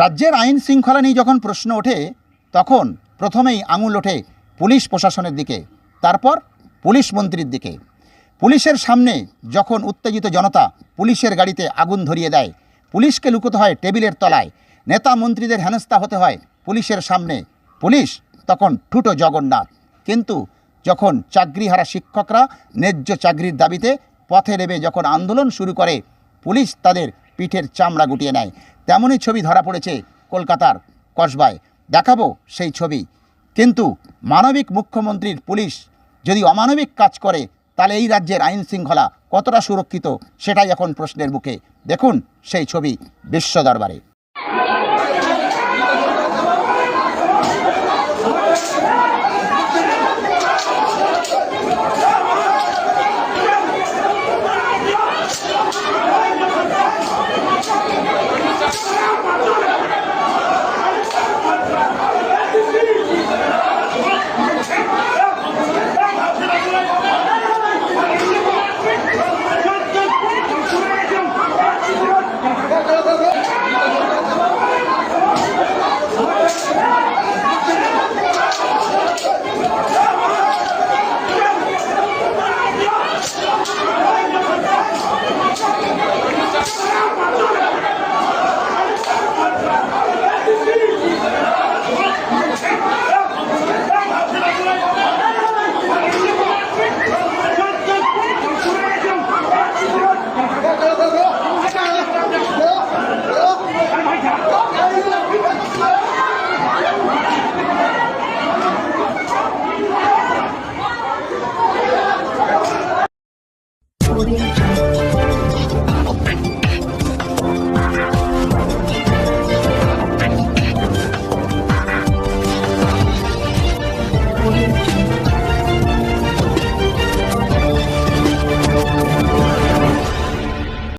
রাজ্যের আইন শৃঙ্খলা নিয়ে যখন প্রশ্ন ওঠে, তখন প্রথমেই আঙুল ওঠে পুলিশ প্রশাসনের দিকে, তারপর পুলিশ মন্ত্রীর দিকে। পুলিশের সামনে যখন উত্তেজিত জনতা পুলিশের গাড়িতে আগুন ধরিয়ে দেয়, পুলিশকে লুকোতে হয় টেবিলের তলায়। নেতা মন্ত্রীদের হেনস্থা হতে হয় পুলিশের সামনে। পুলিশ তখন ঠুটো জগন্নাথ। কিন্তু যখন চাকরিহারা শিক্ষকরা ন্যায্য চাকরির দাবিতে পথে নেমে যখন আন্দোলন শুরু করে, পুলিশ তাদের পিঠের চামড়া গুটিয়ে নেয়। তেমনই ছবি ধরা পড়েছে কলকাতার কসবায়। দেখাবো সেই ছবি। কিন্তু মানবিক মুখ্যমন্ত্রীর পুলিশ যদি অমানবিক কাজ করে তাহলে এই রাজ্যের আইন শৃঙ্খলা কতটা সুরক্ষিত, সেটাই এখন প্রশ্নের মুখে। দেখুন সেই ছবি বিশ্ব দরবারে।